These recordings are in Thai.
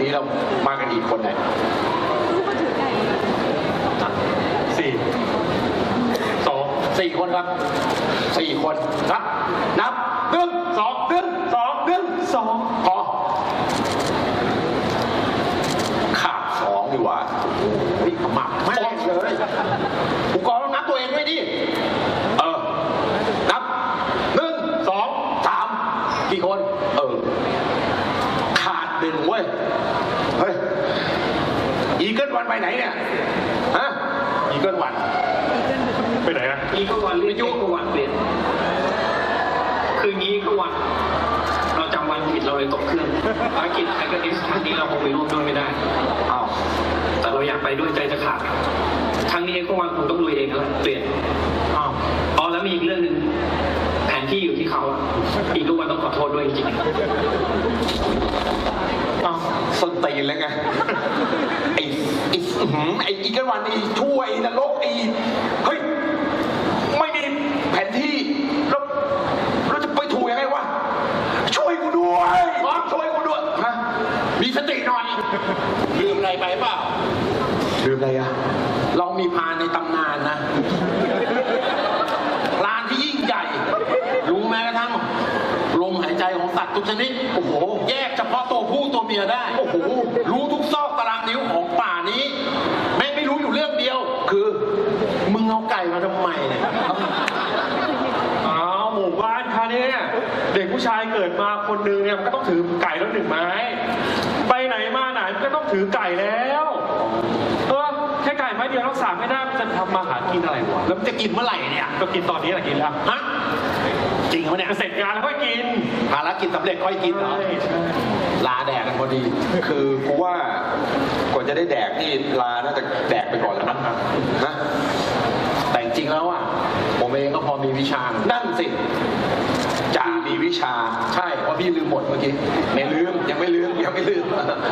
นี้เรามากันกี่คนเนี่ยสี่สองสี่คนครับสี่คนนับนับหนึ่งสองหนึ่งสองหนึ่งสองพอขาดสองดีกว่าเฮ้ยขมับไม่เลยผู้กองต้องนับตัวเองด้วยดิ เออ นับหนึ่งสองสามกี่คน เออ ขาดหนึ่งเว้ย เฮ้ย อีเกิลวันไปไหนเนี่ย ฮะ อี เกิลวันไปไหนอะอีกวันเรียกยุกวันเปลี่ยนคืองี้ก็วัน เราจำวันผิดเราเลยตกเครื่องภารกิจไทเกอร์ดิสครั้งนี้เราคงไปร่วมด้วยไม่ได้อ้าวแต่เราอยากไปด้วยใจจะขาดครั้งนี้ก็วันคงต้องลุยเองแล้วเปลี่ยนอ้าวอ๋อแล้วมีอีกเรื่องหนึ่งแผน ที่อยู่ที่เขาอะอีกก็วันต้องขอโทษด้วยจริงๆอ้าวส้นตีนแล้วไงไอ้ไอ้อื้อหือไอ้อีกกันวันไอ้ช่วยนรกไอ้เฮ้ย ไม่มีแผนที่แล้วเราจะไปถูกยังไงวะ ช่วยกูด้วยน้องช่วยกูด้วยฮะมีสติหน่อย ลืมอะไรไปเปล่า ลืมอะไรอะเรามีพรานในตำนานนะ พรานที่ยิ่งใหญ่ รู้แม้กระทั่งลมหายใจของสัตว์ทุกชนิด โอ้โห แยกเฉพาะตัวผู้ตัวเมียได้ โอ้โห รู้ทุกซอกตารางนิ้วของป่า นี้ แม่งไม่รู้อยู่เรื่องเดียว คือ มึงเอาไก่มาทำไมเนี่ยอ้าวหมู่บ้านค่ะเนี่ยเด็กผู้ชายเกิดมาคนหนึงเนี่ยมันก็ต้องถือไก่แล้วหนึ่งไม้ ไปไหนมาไหนมันก็ต้องถือไก่แล้วเออแค่ไก่ไม้เดียวรักษาไม่ได้มันจะทำมาหากินอะไรวะแล้วมันจะกินเมื่อไหร่เนี่ย ก็กินตอนนี้แหละกินแล้วฮะจริงเหรอเนี่ยเสร็จงานแล้วค่อยกินภารกิจสำเร็จค่อยกินเหรอใช่ใช่ลาแดกกันพอดี คือกูว่ากว่า จะได้แดกนี่ลาน่าจะแดกไปก่อนแล้วนะนะแต่จริงๆแล้วอะผมเองก็พอมีวิชา นั่นสิจ่ามีวิชา ใช่เพราะพี่ลืมหมดเมื่อกี้ไม่ลืมยังไม่ลืมยังไม่ลืม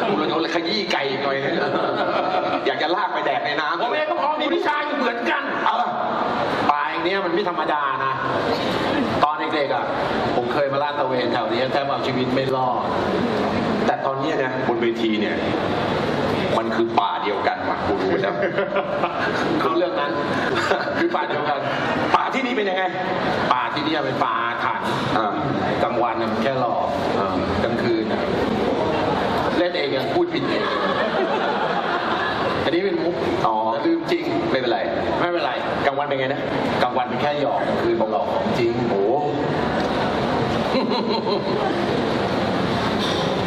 กูเลยเอาเลยขยี้ไก่อีกหน่อยนึงอยากจะลากไปแดกในน้ำผมเองก็พอมีวิชาอยู่เหมือนกันเออปลายเนี้ยมันไม่ธรรมดานะ ตอนเด็กๆอะผมเคยมาลาดตระเวนแถวนี้แทบเอาชีวิตไม่รอดแต่ตอนเนี้ยนะบนเวทีเนี่ยมัน คือป่าเดียวกันว่ะกูรู้แล้วคือเรื่องนั้น คือป่าเดียวกัน ป่าที่นี่เป็นยังไง ป่าที่นี่เป็นป่าอาถรรพ์อ่ากลางวันน่ะมันแค่หลอกอ่ากลางคืนน่ะเล่นเองยังพูดผิดเองอันนี้เป็นมุกอ๋อลืมจริงไม่เป็นไร ไม่เป็นไรกลางวันเป็นไงนะกลางวันเป็นแค่หยอกกลางคืนบอกหลอกของจริงโอ้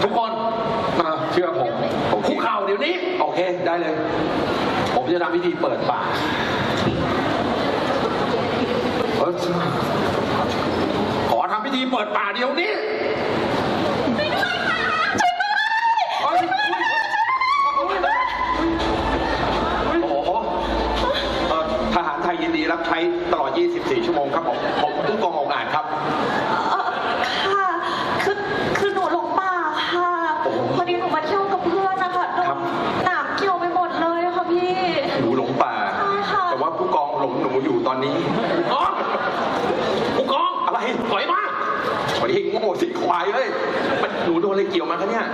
ทุกคนมาเชื่อผม อเคได้เลย ผมจะทำพิธีเปิดป่าขอทำพิธีเปิดป่าเดี๋ยวนี้เอ้ยโอ้โหเอ่อทหารไทยยินดีรับใช้ตลอด 24 ชั่วโมงครับผม ผมทุกกององาจครับ ค่ะ คือ คือหนูหลงป่าค่ะ พอดีหนูมาเที่ยว องหลงหนูอยู่ตอนนี้ผู้กองผู้กองอะไรถอยมาถอยโง่สิควายเอ้ยมันหนูโดนอะไรเกี่ยวมาคะเนี่ย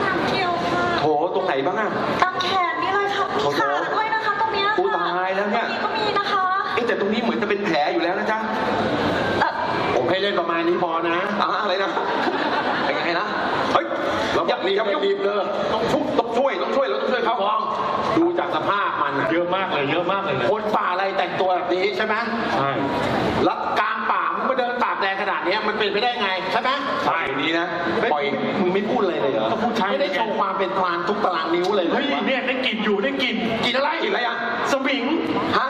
หนามเกี่ยวค่ะโถตรงไหนบ้างอะตามแขนนี่เลยค่ะมีโอ้โหขาด้วยนะคะตรงเนี้ยอุ๊ยค่ะตายแล้วเนี่ยตรงนี้ก็มีนะคะเอ๊ะแต่ตรงนี้เหมือนจะเป็นแผลอยู่แล้วนะจ๊ะเอ่อผมให้เล่นประมาณนี้พอนะอะอะไรนะเป็นไงนะเฮ้ยอย่าอย่ารีบเลยต้องชุบต้องช่วยต้องช่วยเราต้องช่วยเขากอง ดูจากสภาพมันอะ เยอะมากเลยเยอะมากเลยนะคนป่าอะไรแต่งตัวแบบนี้ใช่ไหมใช่แล้วกลางป่ามึงมาเดินตากแดดขนาดเนี้ยมันเป็นไปได้ไงใช่ไหมใช่นี้นะปล่อยมึงไม่พูดเลยเลยเหรอก็พูดใช้ไม่ได้โชว์ความเป็นพรานทุกตารางนิ้วเลยเฮ้ยเนี่ยได้กลิ่นอยู่ได้กลิ่นกินอะไรกินอะไรอะสมิงฮะ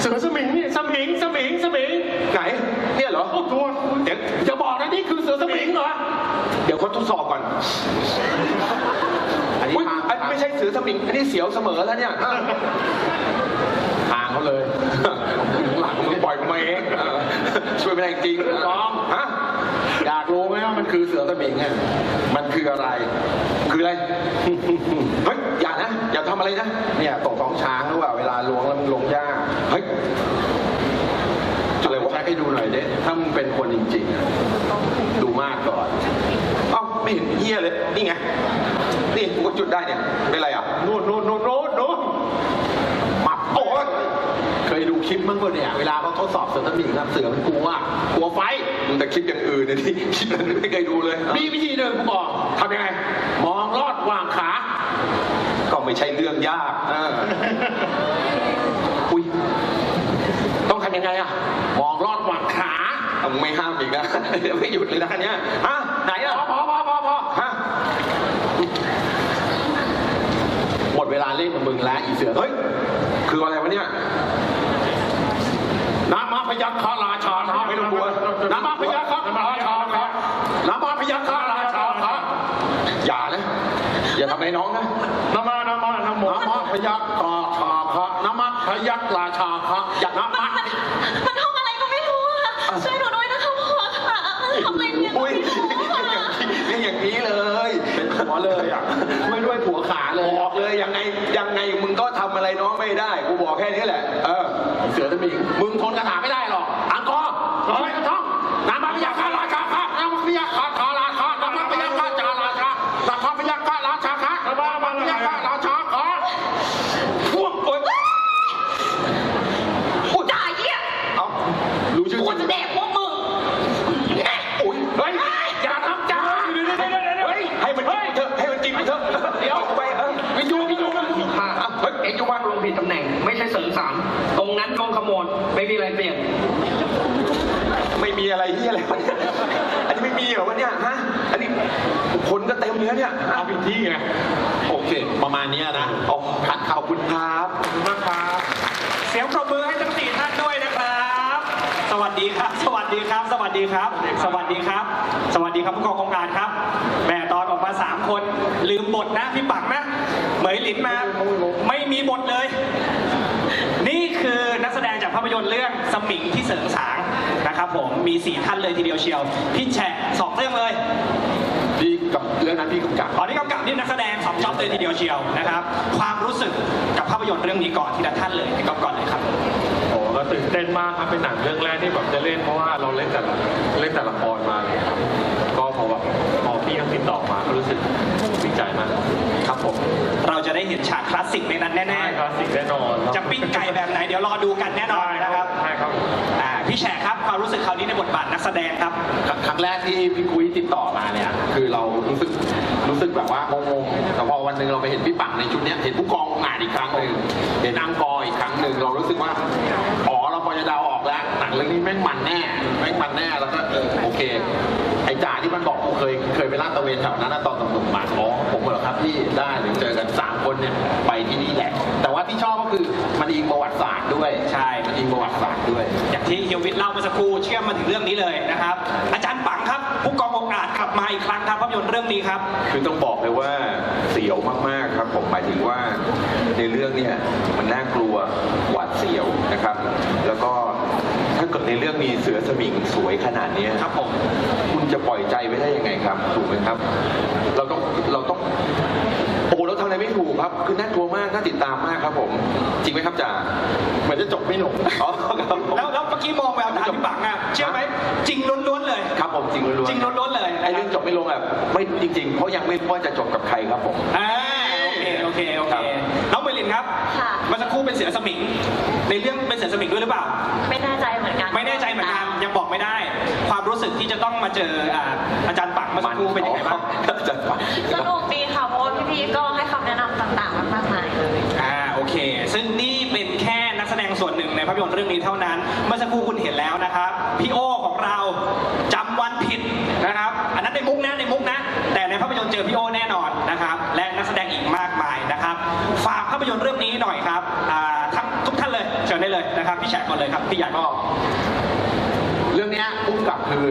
เสือสมิงนี่สมิงสมิงสมิงไหนเนี่ยเหรอโอ้ตัวเดี๋ยวจะบอกนะนี่คือเสือสมิงเหรอเดี๋ยวเขาทดสอบก่อนอันนี้ ไม่ใช่เสือสมิงอันนี้เสียวเสมอแล้วเนี่ยทางเขาเลยหลังมึงปล่อยกูมาเองเออช่วยไม่ได้จริงกองฮะอยากรู้ไหมว่ามันคือเสือตะบิงอะมันคืออะไร คืออะไรเฮ้ยอย่านะอย่าทำอะไรนะเนี่ยตกท้องช้างหรือเปล่าเวลาล้วงแล้วมึงลงยากเฮ้ยอะไรวะใช้ให้ดูหน่อยเด้ถ้ามึงเป็นคนจริงๆอะดูมากก่อนเอ้า ไม่เห็นเฮียเลย นี่ไง นี่กูก็จุดได้เนี่ย เป็นไรอะนู่นนู่นนู่นนู่นนู่นมับโอ้ยเคยดูคลิปมั้งปะเนี่ย เวลาเขาทดสอบเสือตะบิงนะเสือมันกลัวกลัวไฟ มึงแต่คลิปอย่างอื่นเนี่ยที่คลิปนั้นไม่เคยดูเลย มีวิธีหนึ่งกูบอกทำยังไง มองลอดวางขา ก็ไม่ใช่เรื่องยากเอออุ้ยต้องทำยังไงอะมองลอดวางขาเอามึงไม่ห้ามอีกนะเดี๋ยวไม่หยุดเลยนะอันเนี้ยอะไหนอะพอพอพอพอฮะ หมดเวลาเล่นกับ มึงแล้วอีเสือเฮ้ยคืออะไรวะเนี่ยน้ำมาพยัคฆราชานะไม่ต้องกลัวน้ำมาพยัคฆราชาครับน้ำมาพยัคฆราชาครับอย่านะอย่าทำอะไรน้องนะน้ำมาน้ำมาน้ำหมน้ำมาพยัคฆราชาครับน้ำมาพยัคฆราชาครับอย่าน้ำมา นี้แหละ เออเสือจะมิงมึงทนกระถาไม่ได้หรอก อังกอร์ร้อยกระท่องน้ำมันพยาคาราชาครับน้ำมันพยาคาคาราชาน้ำมันพยาคาจาราชาน้ำมันพยาคาราชาครับน้ำมันพยาคาราชาครับพวกเอ้ยอุ๊ย ด่าเหี้ย เอ้ารู้ชื่อ กู คน จะแดกพวกมึง อุ้ยเฮ้ยอย่าทำจ้าเฮ้ยให้มันกินเถอะให้มันกินไปเถอะเดี๋ยวไปเออไปดูไปดูมันอะเฮ้ยเอ็งอยู่บ้าน ลงผิดตำแหน่ง ไม่ใช่เสริมสามตรงนั้นลงขโมย ไม่มีอะไรเปลี่ยน ไม่มีอะไรที่อะไรวะเนี่ยอันนี้ไม่มีเหรอวะเนี่ยฮะ อันนี้คนก็เต็มเลยนะเนี่ยเอาผิดที่ไง โอเค ประมาณเนี้ยนะอ๋อครับขอบคุณครับ ขอบคุณมากครับ เสียงปรบมือให้ทั้งสี่ท่านด้วยนะครับ สวัสดีครับ สวัสดีครับ สวัสดีครับ สวัสดีครับ สวัสดีครับผู้กองกองการครับแหม่ตอนออกมาสามคน ลืมบทนะพี่ปังนะ เหมยหลินมา ไม่มีบทเลย นี่คือนักแสดงจากภาพ ยนตร์เรื่องสมิงที่เสริงสางนะครับผมมีสี่ท่านเลยทีเดียวเชียวพี่แฉะสองเรื่องเลยพี่กับเรื่องนั้นพี่กำกับตอนนี้กำกับนี่นักแสดงสองจ็อบเลยทีเดียวเชียวนะครับ ความรู้สึกกับภาพยนตร์เรื่องนี้ก่อนทีละท่านเลยพี่ก๊อฟก่อนเลยครับโอ้ ก็ตื่นเต้นมากครับเป็นหนังเรื่องแรกที่แบบจะเล่นเพราะว่าเราเล่นแต่ละเล่นแต่ละครมาเลยครับก็พอแบบพอพี่เขาติดต่อมาก็รู้สึกดีใจมากครับผมเราจะได้เห็นฉากคลาสสิกในนั้นแน่ใช่คลาสสิกแน่นอนครับๆจะปิ้งไก่แบบไหนเดี๋ยวรอดูกันแน่นอนนะครับใช่ครับอ่า พี่แฉครับความรู้สึกคราวนี้ในบทบาทนักแสดงครับ ครั้งแรกที่พี่คุยติดต่อมาเนี่ยคือเรารู้สึกรู้สึกแบบว่างงๆแต่พอวันหนึ่งเราไปเห็นพี่ปังในชุดเนี้ยเห็นผู้กองงานอีกครั้งหนึ่งเห็นอังกอร์อีกครั้งหนึ่งเรารู้สึกว่าอ๋อเราพอจะเดาออก แล้วหนังเรื่องนี้แม่งมันแน่แม่งมันแน่แล้วก็เออโอเค ไอ้จ่าที่มันบอกกูเคยเคยไปลาดตระเวนแถวนั้นนะตอนตำรวจมาอ๋อผมเหรอครับพี่ได้เดี๋ยวเจอกันสามคนเนี่ยไปที่นี่แหละ แต่ว่าที่ชอบก็คือมันอิงประวัติศาสตร์ด้วยใช่มันอิงประวัติศาสตร์ด้วย อย่างที่เฮียวิทย์เล่าเมื่อสักครู่เชื่อมมาถึงเรื่องนี้เลยนะครับ อาจารย์ปังครับผู้กององอาจกลับมาอีกครั้งครับภาพยนตร์เรื่องนี้ครับ คือต้องบอกเลยว่าเสียวมากๆครับ ผมหมายถึงว่าในเรื่องเนี่ยมันน่ากลัวหวาดเสียวนะครับ แล้วก็ถ้าเกิดในเรื่องมีเสือสมิงสวยขนาดเนี้ยครับผมคุณจะปล่อยใจไว้ได้ยังไงครับถูกไหมครับ เราต้องเราต้องโอ้โหเราทำอะไรไม่ถูกครับ คือน่ากลัวมากน่าติดตามมากครับผม จริงไหมครับจ่าเหมือนจะจบไม่หนุกอ๋อครับผม แล้วแล้วเมื่อกี้มองแววตาพี่ปังอะเชื่อไหมจริงล้วนๆเลย ครับผมจริงล้วนๆจริงล้วนๆเลยไอ้นะคเรื่รัอบงจบไม่ลงอะไม่จริง ๆ เพราะยังไม่รู้ว่าจะจบกับใครครับผม อ่าโอเคโอเคโอครัเคบน้องเบลินครับ ค่ะ เมื่อสักครู่เป็นเสือสมิง ในเรื่องเป็นเสือสมิงด้วยหรือเปล่า ไม่แน่ใจเหมือนกัน ไม่แน่ใจเหมือนกันยังบอกไม่ได้ ความรู้สึกที่จะต้องมาเจออ่าอาจารย์ปังเมื่อสักครู่เป็นยังไงบ้างอาจารย์ปังสนุกดีค่ะเพราะว่าพี่ๆก็ให้คำแนะนำต่างๆมากมายเลยอ่าโอเค ซึ่งนี่เป็นแค่นักแสดงส่วนหนึ่งในภาพยนตร์เรื่องนี้เท่านั้น เมื่อสักครู่คุณเห็นแล้วนะครับ ชิญได้เลยนะครับพี่แฉกก่อนเลยครับพี่ใหญ่ก็เรื่องเนี้ยพุ่งกับคือ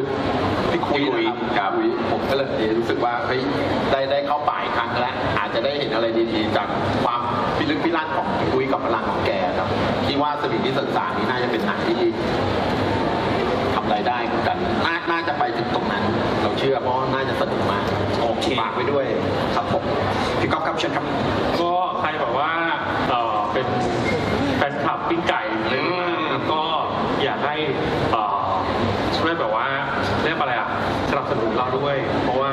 พี่คุยนะครับครับผมก็เลยรู้สึกว่าเฮ้ยได้ได้เข้าป่าอีกครั้งแล้วอาจจะได้เห็นอะไรดีๆ จากความพิลึกพิลั่นของพี่คุยกับพลังของแกครับที่ว่าสมิงที่ศึกษานี่น่าจะเป็นหนังที่ทำรายได้เหมือนกันนาน่าจะไปถึงตรงนั้นชื่อเพราะน่าจะสนุกมากโอเคฝากไว้ด้วยครับผมพี่ก๊อฟครับเชิญครับก็ใครแบบว่าเออเป็น แฟนคลับปิ้งไก่อะไรอย่างเงี้ยนะครับก็อยากให้เอ่อช่วยแบบว่าเรียกอะไรอะสนับสนุนเราด้วย เพราะว่า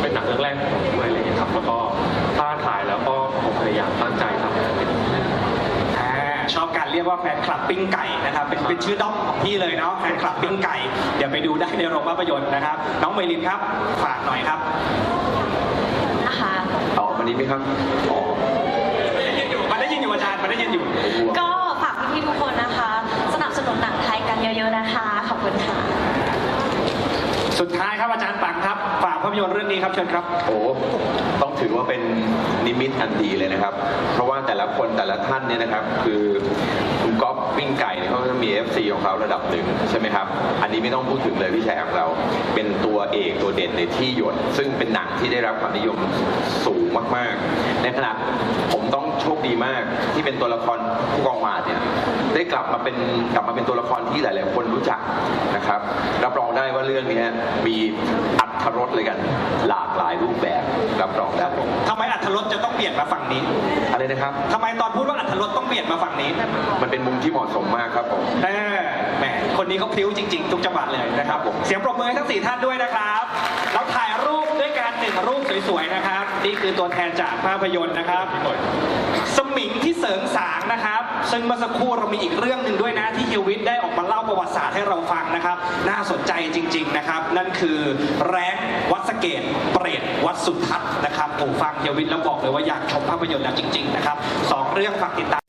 เป็นหนังเรื่องแรกของผมด้วยอะไรอย่างเงี้ยครับแล้วก็ถ้าถ่ายแล้วก็ผมพยายามตั้งใจทำให้เป็น อ่าชอบการเรียกว่าแฟนคลับปิ้งไก่นะครับเป็นเป็นชื่อด้อมของพี่เลยเนาะแฟนคลับปิ้งไก่เดี๋ยวไปดูได้ในโรงภาพยนตร์นะครับ น้องเมลินครับฝากหน่อยครับ นะคะเอาวันนี้ไหมครับ อ๋อมัน ได้ยินอยู่อาจารย์มันได้ยินอยู่ ก็ฝากพี่ๆทุกคนนะคะ สนับสนุนหนังไทยกันเยอะๆนะคะ ขอบคุณค่ะ สุดท้ายครับอาจารย์ปังครับ ฝากภาพยนตร์เรื่องนี้ครับเชิญครับ โอ้ต้อง ถือว่าเป็นนิมิตอันดีเลยนะครับ เพราะว่าแต่ละคนแต่ละท่านเนี่ยนะครับ คือคุณก๊อฟปิ้งไก่เนี่ยเขาจะมี FC ของเขาระดับหนึ่งใช่ไหมครับ อันนี้ไม่ต้องพูดถึงเลยพี่แชร์ของเรา เป็นตัวเอกตัวเด่นในที่หยด ซึ่งเป็นหนังที่ได้รับความนิยมสูงมากๆ ในขณะผมต้องโชคดีมากที่เป็นตัวละครผู้กองหวาดเนี่ยได้กลับมาเป็นกลับมาเป็นตัวละครที่หลาย ๆ คนรู้จักนะครับ รับรองได้ว่าเรื่องนี้มีอัตรสเลยกัน หลากหลายรูปแบบรับรองได้ทำไมอัธรสจะต้องเปลี่ยนมาฝั่งนี้อะไรนะครับ ทำไมตอนพูดว่าอัธรสต้องเปลี่ยนมาฝั่งนี้มันเป็นมุมที่เหมาะสมมากครับผม เออแหมคนนี้เขาพริ้วจริง ๆ ทุกจังหวะเลยนะครับครับผม เสียงปรบมือให้ทั้งสี่ท่านด้วยนะครับเราถ่าย รูปสวยๆนะครับ นี่คือตัวแทนจากภาพยนตร์นะครับ สมิงที่เสริงสางนะครับ ซึ่งเมื่อสักครู่เรามีอีกเรื่องหนึ่งด้วยนะที่เฮียวิทได้ออกมาเล่าประวัติศาสตร์ให้เราฟังนะครับ น่าสนใจจริง ๆนะครับ นั่นคือแรงวัดสเกตเปรตวัดสุทัศน์นะครับผมฟังเฮียวิทแล้วบอกเลยว่าอยากชมภาพยนตร์แล้วจริง ๆ นะครับสองเรื่องฝากติดตาม